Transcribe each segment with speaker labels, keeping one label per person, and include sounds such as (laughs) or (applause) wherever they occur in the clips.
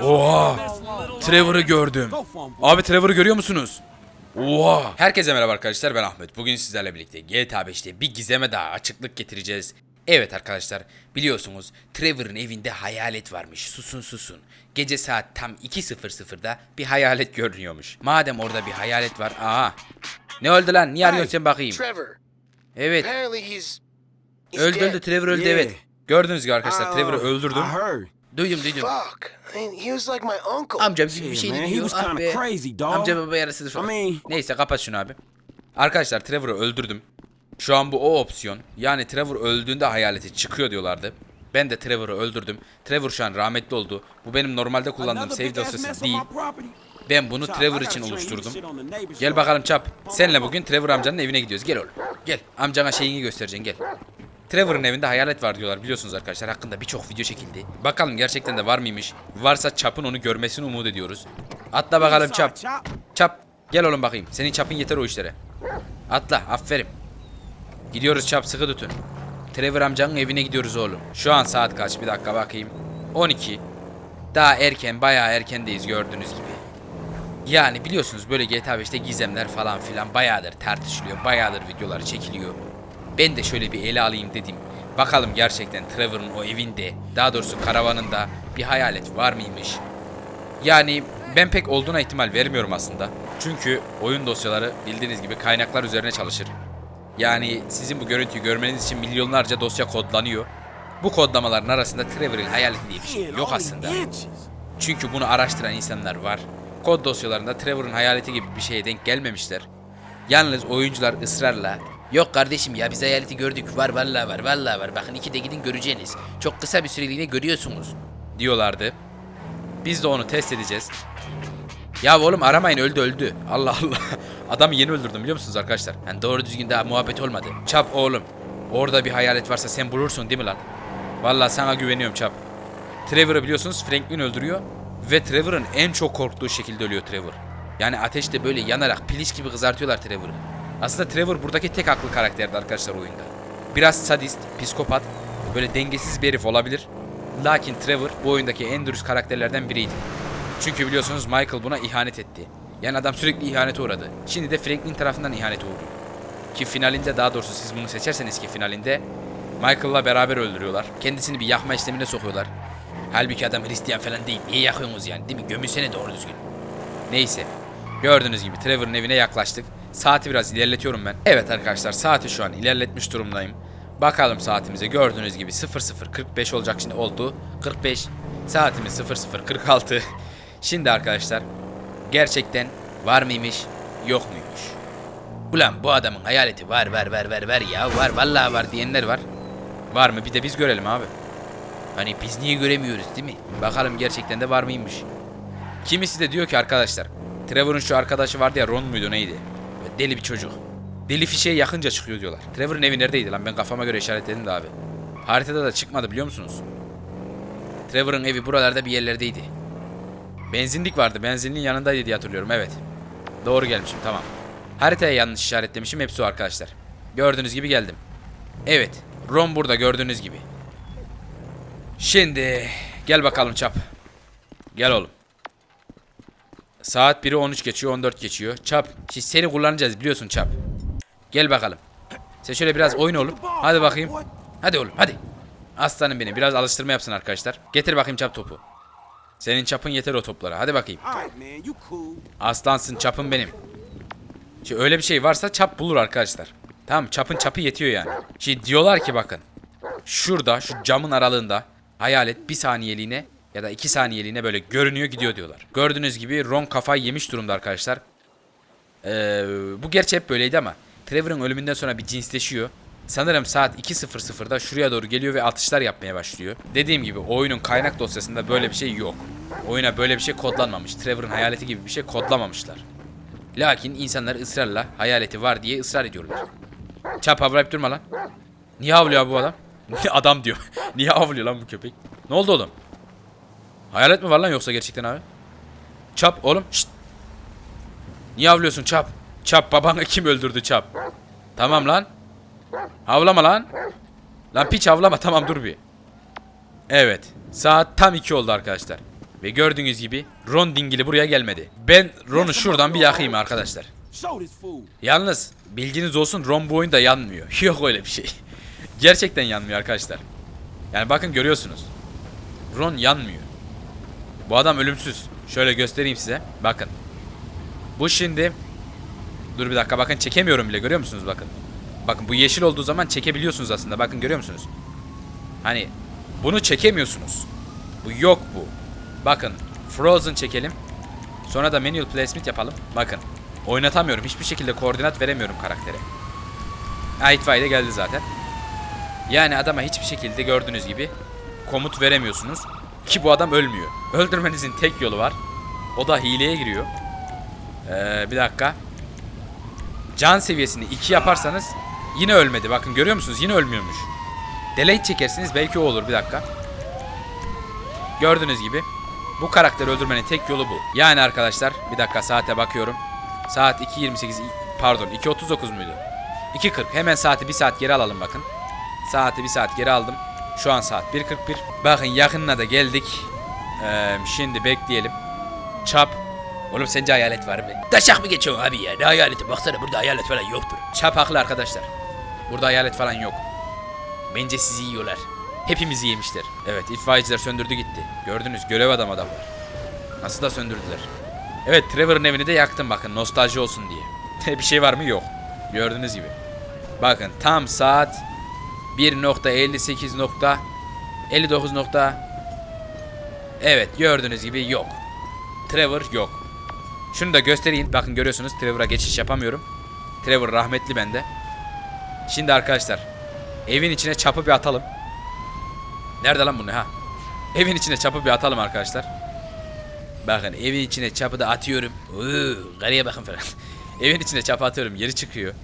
Speaker 1: Oha! Trevor'ı gördüm. Abi Trevor'ı görüyor musunuz? Oha! Herkese merhaba arkadaşlar ben Ahmet. Bugün sizlerle birlikte GTA 5'te bir gizeme daha açıklık getireceğiz. Evet arkadaşlar biliyorsunuz Trevor'ın evinde hayalet varmış. Susun susun. Gece saat tam 2.00'da bir hayalet görünüyormuş. Madem orada bir hayalet var. Aha. Ne oldu lan? Niye arıyorsun sen bakayım? Evet. Öldü öldü Trevor öldü evet. Gördüğünüz gibi arkadaşlar Trevor'ı öldürdüm. Duydum duydum.
Speaker 2: Fuck. I mean, he was like my uncle.
Speaker 1: Amcam gibi bir şey
Speaker 3: man, he
Speaker 1: diyor.
Speaker 3: was
Speaker 1: Ah
Speaker 3: kinda
Speaker 1: be.
Speaker 3: crazy, dog.
Speaker 1: Amca baba yarısıdır falan.
Speaker 3: I mean-
Speaker 1: Neyse kapat şunu abi. Arkadaşlar Trevor'ı öldürdüm. Şu an bu o opsiyon. Yani Trevor öldüğünde hayaleti çıkıyor diyorlardı. Ben de Trevor'ı öldürdüm. Trevor şu an rahmetli oldu. Bu benim normalde kullandığım
Speaker 3: Another
Speaker 1: save
Speaker 3: big ass
Speaker 1: dosyası
Speaker 3: on
Speaker 1: değil.
Speaker 3: my property?
Speaker 1: Ben bunu Trevor için oluşturdum. Gel bakalım Çap. Senle bugün Trevor amcanın evine gidiyoruz. Gel oğlum. Gel. Amcana şeyini göstereceksin gel. Trevor'ın evinde hayalet var diyorlar biliyorsunuz arkadaşlar. Hakkında birçok video çekildi. Bakalım gerçekten de var mıymış? Varsa Çap'ın onu görmesini umut ediyoruz. Atla bakalım Çap.
Speaker 3: Chop.
Speaker 1: Çap. Gel oğlum bakayım. Senin çapın yeter o işlere. Atla. Aferin. Gidiyoruz Çap sıkı tutun. Trevor amcanın evine gidiyoruz oğlum. Şu an saat kaç? Bir dakika bakayım. 12. Daha erken, bayağı erkendeyiz gördüğünüz gibi. Yani biliyorsunuz böyle GTA 5'te gizemler falan filan bayağıdır tartışılıyor. Bayağıdır videoları çekiliyor. Ben de şöyle bir ele alayım dedim. Bakalım gerçekten Trevor'ın o evinde, daha doğrusu karavanında bir hayalet var mıymış? Yani ben pek olduğuna ihtimal vermiyorum aslında. Çünkü oyun dosyaları bildiğiniz gibi kaynaklar üzerine çalışır. Yani sizin bu görüntüyü görmeniz için milyonlarca dosya kodlanıyor. Bu kodlamaların arasında Trevor'ın hayaleti diye bir şey yok aslında. Çünkü bunu araştıran insanlar var. Kod dosyalarında Trevor'ın hayaleti gibi bir şeye denk gelmemişler. Yalnız oyuncular ısrarla Yok kardeşim ya biz hayaleti gördük. Var vallahi var vallahi var. Bakın iki de gidin göreceğiniz. Çok kısa bir süreliğine görüyorsunuz. Diyorlardı. Biz de onu test edeceğiz. Ya oğlum aramayın öldü öldü. Allah Allah. (laughs) Adamı yeni öldürdüm biliyor musunuz arkadaşlar? Yani doğru düzgün daha muhabbet olmadı. Çap oğlum. Orada bir hayalet varsa sen bulursun değil mi lan? Vallahi sana güveniyorum Çap. Trevor'ı biliyorsunuz Franklin öldürüyor. Ve Trevor'ın en çok korktuğu şekilde ölüyor Trevor. Yani ateşte böyle yanarak piliç gibi kızartıyorlar Trevor'ı. Aslında Trevor buradaki tek aklı karakterdi arkadaşlar oyunda. Biraz sadist, psikopat, böyle dengesiz bir herif olabilir. Lakin Trevor bu oyundaki en dürüst karakterlerden biriydi. Çünkü biliyorsunuz Michael buna ihanet etti. Yani adam sürekli ihanete uğradı. Şimdi de Franklin tarafından ihanete uğruyor. Ki finalinde daha doğrusu siz bunu seçerseniz ki finalinde Michael'la beraber öldürüyorlar. Kendisini bir yakma işlemine sokuyorlar. Halbuki adam Hristiyan falan değil. Niye yakıyorsunuz yani değil mi? Gömülsene doğru düzgün. Neyse. Gördüğünüz gibi Trevor'ın evine yaklaştık. Saati biraz ilerletiyorum ben. Evet arkadaşlar saati şu an ilerletmiş durumdayım. Bakalım saatimize gördüğünüz gibi 00.45 olacak şimdi oldu. 45. Saatimiz 00.46. (laughs) Şimdi arkadaşlar gerçekten var mıymış yok muymuş? Ulan bu adamın hayaleti var var var var var ya var vallahi var diyenler var. Var mı bir de biz görelim abi. Hani biz niye göremiyoruz değil mi? Bakalım gerçekten de var mıymış. Kimisi de diyor ki arkadaşlar. Trevor'ın şu arkadaşı vardı ya Ron muydu neydi? Deli bir çocuk. Deli fişeğe yakınca çıkıyor diyorlar. Trevor'ın evi neredeydi lan? Ben kafama göre işaretledim de abi. Haritada da çıkmadı biliyor musunuz? Trevor'ın evi buralarda bir yerlerdeydi. Benzinlik vardı. Benzinliğin yanındaydı diye hatırlıyorum. Evet. Doğru gelmişim tamam. Haritaya yanlış işaretlemişim. Hepsi o arkadaşlar. Gördüğünüz gibi geldim. Evet. Ron burada gördüğünüz gibi. Şimdi gel bakalım çap. Gel oğlum. Saat 1'i 13 geçiyor, 14 geçiyor. Çap. Şimdi seni kullanacağız biliyorsun çap. Gel bakalım. Sen şöyle biraz oyna oğlum. Hadi bakayım. Hadi oğlum hadi. Aslanım benim. Biraz alıştırma yapsın arkadaşlar. Getir bakayım çap topu. Senin çapın yeter o toplara. Hadi bakayım. Aslansın çapın benim. Şimdi öyle bir şey varsa çap bulur arkadaşlar. Tamam çapın çapı yetiyor yani. Şimdi diyorlar ki bakın. Şurada şu camın aralığında hayalet bir saniyeliğine ya da iki saniyeliğine böyle görünüyor gidiyor diyorlar. Gördüğünüz gibi Ron kafayı yemiş durumda arkadaşlar. Ee, bu gerçi hep böyleydi ama Trevor'ın ölümünden sonra bir cinsleşiyor. Sanırım saat 2.00'da şuraya doğru geliyor ve atışlar yapmaya başlıyor. Dediğim gibi oyunun kaynak dosyasında böyle bir şey yok. Oyuna böyle bir şey kodlanmamış. Trevor'ın hayaleti gibi bir şey kodlamamışlar. Lakin insanlar ısrarla hayaleti var diye ısrar ediyorlar. Çap havlayıp durma lan. Niye havlıyor bu adam? (laughs) adam diyor. Niye havlıyor lan bu köpek? Ne oldu oğlum? Hayalet mi var lan yoksa gerçekten abi? Çap oğlum. Şşt. Niye havlıyorsun çap? Çap babanı kim öldürdü çap? Tamam lan. Havlama lan. Lan piç havlama tamam dur bir. Evet. Saat tam 2 oldu arkadaşlar. Ve gördüğünüz gibi Ron dingili buraya gelmedi. Ben Ron'u şuradan bir yakayım arkadaşlar. Yalnız bilginiz olsun Ron bu oyunda yanmıyor. (laughs) Yok öyle bir şey. Gerçekten yanmıyor arkadaşlar. Yani bakın görüyorsunuz. Ron yanmıyor. Bu adam ölümsüz. Şöyle göstereyim size. Bakın. Bu şimdi Dur bir dakika bakın çekemiyorum bile görüyor musunuz bakın. Bakın bu yeşil olduğu zaman çekebiliyorsunuz aslında. Bakın görüyor musunuz? Hani bunu çekemiyorsunuz. Bu yok bu. Bakın Frozen çekelim. Sonra da manual placement yapalım. Bakın. Oynatamıyorum. Hiçbir şekilde koordinat veremiyorum karaktere. Ha itfaiye geldi zaten. Yani adama hiçbir şekilde gördüğünüz gibi komut veremiyorsunuz. Ki bu adam ölmüyor. Öldürmenizin tek yolu var. O da hileye giriyor. Ee, bir dakika. Can seviyesini 2 yaparsanız yine ölmedi. Bakın görüyor musunuz? Yine ölmüyormuş. Delay çekersiniz belki o olur. Bir dakika. Gördüğünüz gibi bu karakteri öldürmenin tek yolu bu. Yani arkadaşlar bir dakika saate bakıyorum. Saat 2.28 pardon 2.39 muydu? 2.40 hemen saati bir saat geri alalım bakın. Saati bir saat geri aldım. Şu an saat 1.41. Bakın yakınına da geldik. Ee, şimdi bekleyelim. Çap. Oğlum sence hayalet var mı? Taşak mı geçiyorsun abi ya? Ne hayaleti? Baksana burada hayalet falan yoktur. Çap haklı arkadaşlar. Burada hayalet falan yok. Bence sizi yiyorlar. Hepimizi yemişler. Evet itfaiyeciler söndürdü gitti. Gördünüz görev adam adam var. Nasıl da söndürdüler. Evet Trevor'ın evini de yaktım bakın nostalji olsun diye. (laughs) bir şey var mı? Yok. Gördüğünüz gibi. Bakın tam saat 1.58 nokta 59 nokta Evet gördüğünüz gibi yok. Trevor yok. Şunu da göstereyim. Bakın görüyorsunuz Trevor'a geçiş yapamıyorum. Trevor rahmetli bende. Şimdi arkadaşlar evin içine çapı bir atalım. Nerede lan bu ne ha? Evin içine çapı bir atalım arkadaşlar. Bakın evin içine çapı da atıyorum. Uuu karıya bakın falan. (laughs) evin içine çapı atıyorum yeri çıkıyor.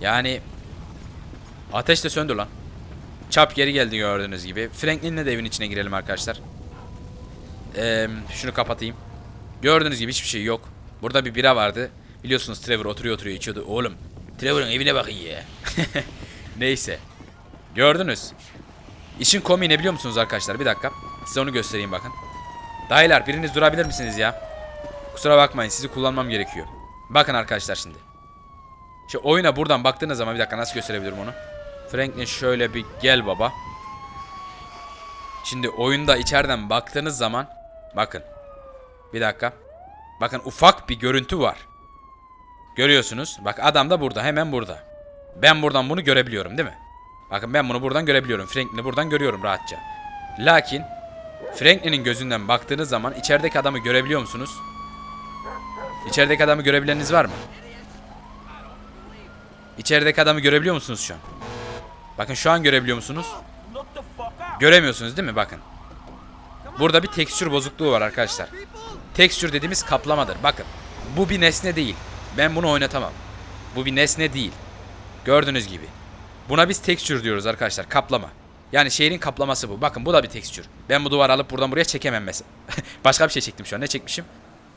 Speaker 1: Yani ateş de söndü lan. Çap geri geldi gördüğünüz gibi. Franklin'le de evin içine girelim arkadaşlar. Ee, şunu kapatayım. Gördüğünüz gibi hiçbir şey yok. Burada bir bira vardı. Biliyorsunuz Trevor oturuyor oturuyor içiyordu. Oğlum Trevor'ın evine bakın ya. (laughs) Neyse. Gördünüz. İşin komiği ne biliyor musunuz arkadaşlar? Bir dakika. Size onu göstereyim bakın. Dayılar biriniz durabilir misiniz ya? Kusura bakmayın sizi kullanmam gerekiyor. Bakın arkadaşlar şimdi. Şu oyuna buradan baktığınız zaman bir dakika nasıl gösterebilirim onu? Franklin şöyle bir gel baba. Şimdi oyunda içeriden baktığınız zaman bakın. Bir dakika. Bakın ufak bir görüntü var. Görüyorsunuz. Bak adam da burada. Hemen burada. Ben buradan bunu görebiliyorum değil mi? Bakın ben bunu buradan görebiliyorum. Franklin'i buradan görüyorum rahatça. Lakin Franklin'in gözünden baktığınız zaman içerideki adamı görebiliyor musunuz? İçerideki adamı görebileniniz var mı? İçerideki adamı görebiliyor musunuz şu an? Bakın şu an görebiliyor musunuz? Göremiyorsunuz değil mi? Bakın. Burada bir tekstür bozukluğu var arkadaşlar. Tekstür dediğimiz kaplamadır. Bakın. Bu bir nesne değil. Ben bunu oynatamam. Bu bir nesne değil. Gördüğünüz gibi. Buna biz tekstür diyoruz arkadaşlar. Kaplama. Yani şehrin kaplaması bu. Bakın bu da bir tekstür. Ben bu duvarı alıp buradan buraya çekemem mesela. (laughs) Başka bir şey çektim şu an. Ne çekmişim?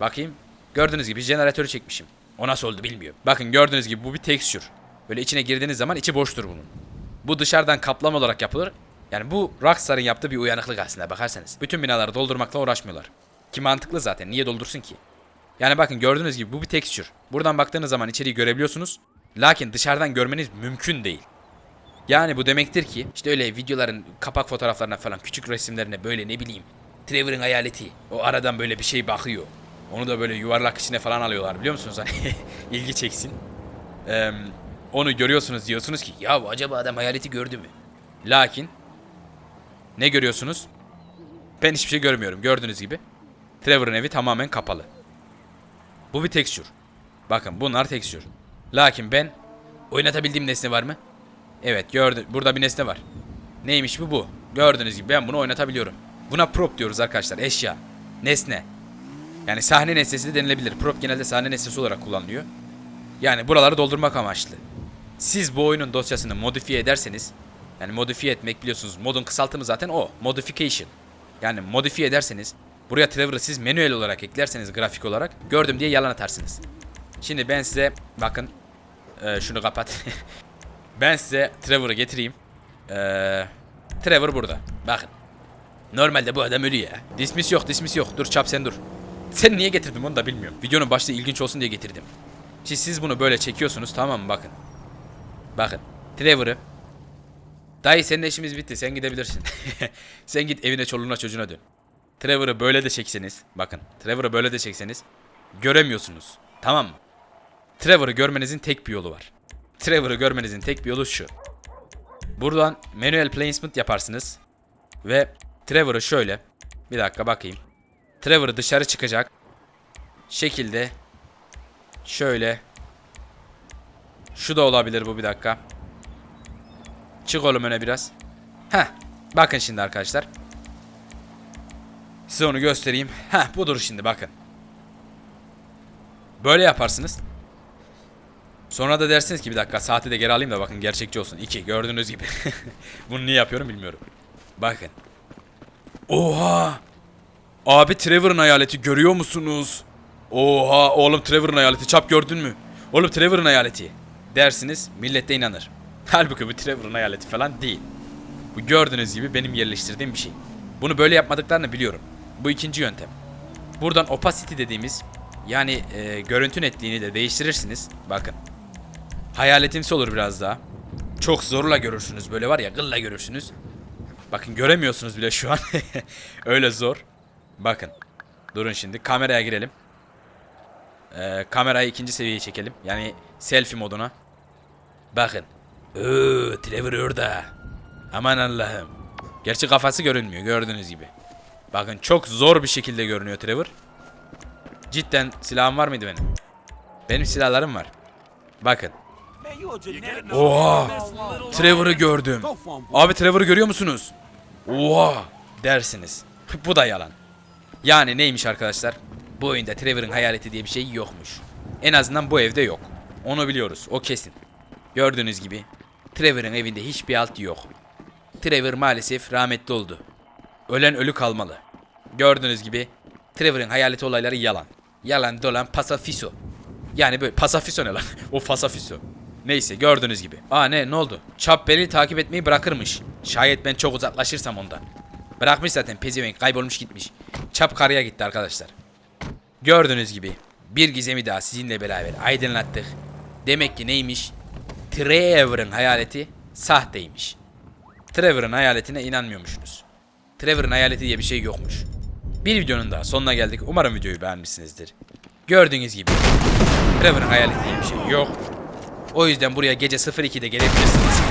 Speaker 1: Bakayım. Gördüğünüz gibi jeneratörü çekmişim. O nasıl oldu bilmiyorum. Bakın gördüğünüz gibi bu bir tekstür. Böyle içine girdiğiniz zaman içi boştur bunun. Bu dışarıdan kaplama olarak yapılır. Yani bu Rockstar'ın yaptığı bir uyanıklık aslında bakarsanız. Bütün binaları doldurmakla uğraşmıyorlar. Ki mantıklı zaten. Niye doldursun ki? Yani bakın gördüğünüz gibi bu bir tekstür. Buradan baktığınız zaman içeriği görebiliyorsunuz. Lakin dışarıdan görmeniz mümkün değil. Yani bu demektir ki işte öyle videoların kapak fotoğraflarına falan küçük resimlerine böyle ne bileyim Trevor'ın hayaleti o aradan böyle bir şey bakıyor. Onu da böyle yuvarlak içine falan alıyorlar biliyor musunuz hani (laughs) ilgi çeksin. Eee, onu görüyorsunuz diyorsunuz ki ya acaba adam hayaleti gördü mü? Lakin ne görüyorsunuz? Ben hiçbir şey görmüyorum gördüğünüz gibi. Trevor'ın evi tamamen kapalı. Bu bir tekstür. Bakın bunlar tekstür. Lakin ben oynatabildiğim nesne var mı? Evet gördü. Burada bir nesne var. Neymiş bu bu? Gördüğünüz gibi ben bunu oynatabiliyorum. Buna prop diyoruz arkadaşlar. Eşya. Nesne. Yani sahne nesnesi de denilebilir. Prop genelde sahne nesnesi olarak kullanılıyor. Yani buraları doldurmak amaçlı. Siz bu oyunun dosyasını modifiye ederseniz yani modifiye etmek biliyorsunuz modun kısaltımı zaten o. Modification. Yani modifiye ederseniz buraya Trevor'ı siz manuel olarak eklerseniz grafik olarak gördüm diye yalan atarsınız. Şimdi ben size bakın Ee, şunu kapat. (laughs) ben size Trevor'ı getireyim. Ee, Trevor burada. Bakın. Normalde bu adam ölü ya. Dismiss yok dismiss yok. Dur çap sen dur. Sen niye getirdin onu da bilmiyorum. Videonun başta ilginç olsun diye getirdim. Şimdi siz bunu böyle çekiyorsunuz tamam mı bakın. Bakın. Trevor'ı. Dayı senin işimiz bitti sen gidebilirsin. (laughs) sen git evine çoluğuna çocuğuna dön. Trevor'ı böyle de çekseniz. Bakın. Trevor'ı böyle de çekseniz. Göremiyorsunuz. Tamam mı? Trevor'ı görmenizin tek bir yolu var. Trevor'ı görmenizin tek bir yolu şu. Buradan manual placement yaparsınız. Ve Trevor'ı şöyle. Bir dakika bakayım. Trevor dışarı çıkacak. Şekilde. Şöyle. Şu da olabilir bu bir dakika. Çık oğlum öne biraz. Heh. Bakın şimdi arkadaşlar. Size onu göstereyim. Heh budur şimdi bakın. Böyle yaparsınız. Sonra da dersiniz ki bir dakika saati de geri alayım da bakın gerçekçi olsun. 2 gördüğünüz gibi. (laughs) Bunu niye yapıyorum bilmiyorum. Bakın. Oha! Abi Trevor'ın hayaleti görüyor musunuz? Oha oğlum Trevor'ın hayaleti çap gördün mü? Oğlum Trevor'ın hayaleti. Dersiniz millet inanır. Halbuki bu Trevor'ın hayaleti falan değil. Bu gördüğünüz gibi benim yerleştirdiğim bir şey. Bunu böyle yapmadıklarını biliyorum. Bu ikinci yöntem. Buradan opacity dediğimiz yani e, görüntü netliğini de değiştirirsiniz. Bakın. Hayaletimsi olur biraz daha. Çok zorla görürsünüz böyle var ya gılla görürsünüz. Bakın göremiyorsunuz bile şu an. (laughs) Öyle zor. Bakın. Durun şimdi kameraya girelim. Ee, kamerayı ikinci seviyeye çekelim. Yani selfie moduna. Bakın. Oo, Trevor orada. Aman Allah'ım. Gerçi kafası görünmüyor gördüğünüz gibi. Bakın çok zor bir şekilde görünüyor Trevor. Cidden silahım var mıydı benim? Benim silahlarım var. Bakın. Oha! Trevor'ı gördüm. Abi Trevor'ı görüyor musunuz? Oha! Dersiniz. Bu da yalan. Yani neymiş arkadaşlar? Bu oyunda Trevor'ın hayaleti diye bir şey yokmuş. En azından bu evde yok. Onu biliyoruz. O kesin. Gördüğünüz gibi Trevor'ın evinde hiçbir alt yok. Trevor maalesef rahmetli oldu. Ölen ölü kalmalı. Gördüğünüz gibi Trevor'ın hayaleti olayları yalan. Yalan dolan pasafiso. Yani böyle pasafiso ne lan? (laughs) o pasafiso. Neyse gördüğünüz gibi. Aa ne ne oldu? Çap beni takip etmeyi bırakırmış. Şayet ben çok uzaklaşırsam ondan. Bırakmış zaten pezevenk kaybolmuş gitmiş. Çap karaya gitti arkadaşlar. Gördüğünüz gibi bir gizemi daha sizinle beraber aydınlattık. Demek ki neymiş? Trevor'ın hayaleti sahteymiş. Trevor'ın hayaletine inanmıyormuşsunuz. Trevor'ın hayaleti diye bir şey yokmuş. Bir videonun daha sonuna geldik. Umarım videoyu beğenmişsinizdir. Gördüğünüz gibi Trevor'ın hayaleti diye bir şey yok. O yüzden buraya gece 02'de gelebilirsiniz.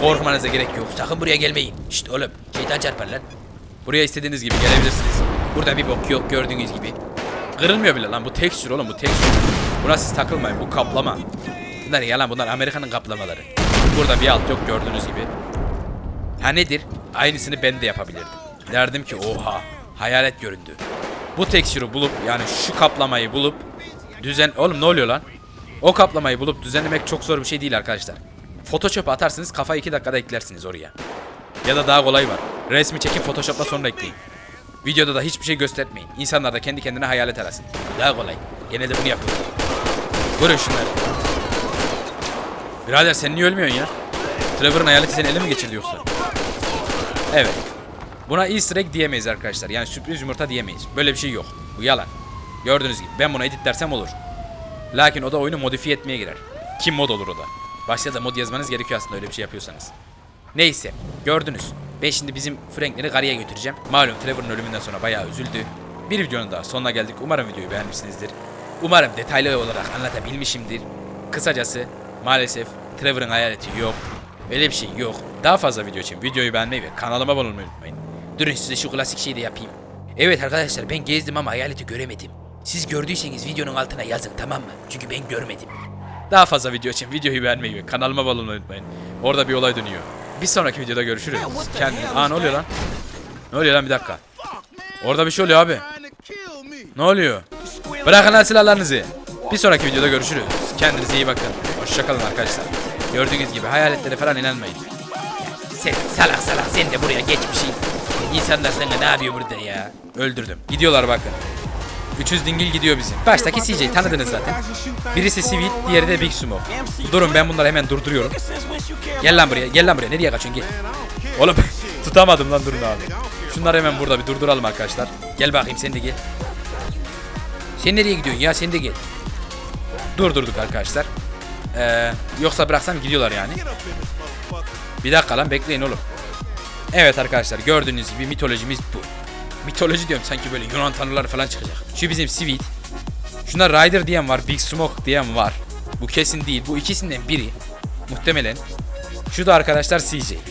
Speaker 1: Korkmanıza gerek yok. Sakın buraya gelmeyin. İşte oğlum şeytan çarpar lan. Buraya istediğiniz gibi gelebilirsiniz. Burada bir bok yok gördüğünüz gibi. Kırılmıyor bile lan bu tekstür oğlum bu tekstür. Buna siz takılmayın bu kaplama. Bunlar yalan bunlar Amerika'nın kaplamaları. Burada bir alt yok gördüğünüz gibi. Ha nedir? Aynısını ben de yapabilirdim. Derdim ki oha hayalet göründü. Bu tekstürü bulup yani şu kaplamayı bulup düzen... Oğlum ne oluyor lan? O kaplamayı bulup düzenlemek çok zor bir şey değil arkadaşlar. Photoshop'a atarsınız kafa 2 dakikada eklersiniz oraya. Ya da daha kolay var. Resmi çekip Photoshop'la sonra ekleyin. Videoda da hiçbir şey göstermeyin. İnsanlar da kendi kendine hayalet arasın. Daha kolay. Genelde bunu yapıyorum. Vurun şunları. Birader sen niye ölmüyorsun ya? Trevor'ın hayaleti seni ele mi geçirdi yoksa? Evet. Buna easter egg diyemeyiz arkadaşlar. Yani sürpriz yumurta diyemeyiz. Böyle bir şey yok. Bu yalan. Gördüğünüz gibi ben buna edit dersem olur. Lakin o da oyunu modifiye etmeye girer. Kim mod olur o da. Başta da mod yazmanız gerekiyor aslında öyle bir şey yapıyorsanız. Neyse gördünüz. Ben şimdi bizim Franklin'i karıya götüreceğim. Malum Trevor'ın ölümünden sonra bayağı üzüldü. Bir videonun daha sonuna geldik. Umarım videoyu beğenmişsinizdir. Umarım detaylı olarak anlatabilmişimdir. Kısacası maalesef Trevor'ın hayaleti yok. Öyle bir şey yok. Daha fazla video için videoyu beğenmeyi ve kanalıma abone olmayı unutmayın. Durun size şu klasik şeyi de yapayım. Evet arkadaşlar ben gezdim ama hayaleti göremedim. Siz gördüyseniz videonun altına yazın tamam mı? Çünkü ben görmedim. Daha fazla video için videoyu beğenmeyi ve kanalıma abone olmayı unutmayın. Orada bir olay dönüyor. Bir sonraki videoda görüşürüz. Kendinize... Aa ne oluyor lan? Ne oluyor lan bir dakika. Orada bir şey oluyor abi. Ne oluyor? Bırakın lan silahlarınızı. Bir sonraki videoda görüşürüz. Kendinize iyi bakın. Hoşçakalın arkadaşlar. Gördüğünüz gibi hayaletlere falan inanmayın. Sen salak salak sen de buraya geçmişsin. İnsanlar sana ne yapıyor burada ya? Öldürdüm. Gidiyorlar bakın. 300 dingil gidiyor bizim. Baştaki CJ tanıdınız zaten. Birisi Sivit, diğeri de Big Sumo. Durun ben bunları hemen durduruyorum. Gel lan buraya, gel lan buraya. Nereye kaçıyorsun gel. Oğlum (laughs) tutamadım lan durun abi. Şunları hemen burada bir durduralım arkadaşlar. Gel bakayım sen de gel. Sen nereye gidiyorsun ya sen de gel. Durdurduk arkadaşlar. Ee, yoksa bıraksam gidiyorlar yani. Bir dakika lan bekleyin oğlum. Evet arkadaşlar gördüğünüz gibi mitolojimiz bu. Mitoloji diyorum sanki böyle Yunan tanrıları falan çıkacak. Şu bizim Sweet. Şuna Rider diyen var, Big Smoke diyen var. Bu kesin değil. Bu ikisinden biri. Muhtemelen. Şu da arkadaşlar CJ.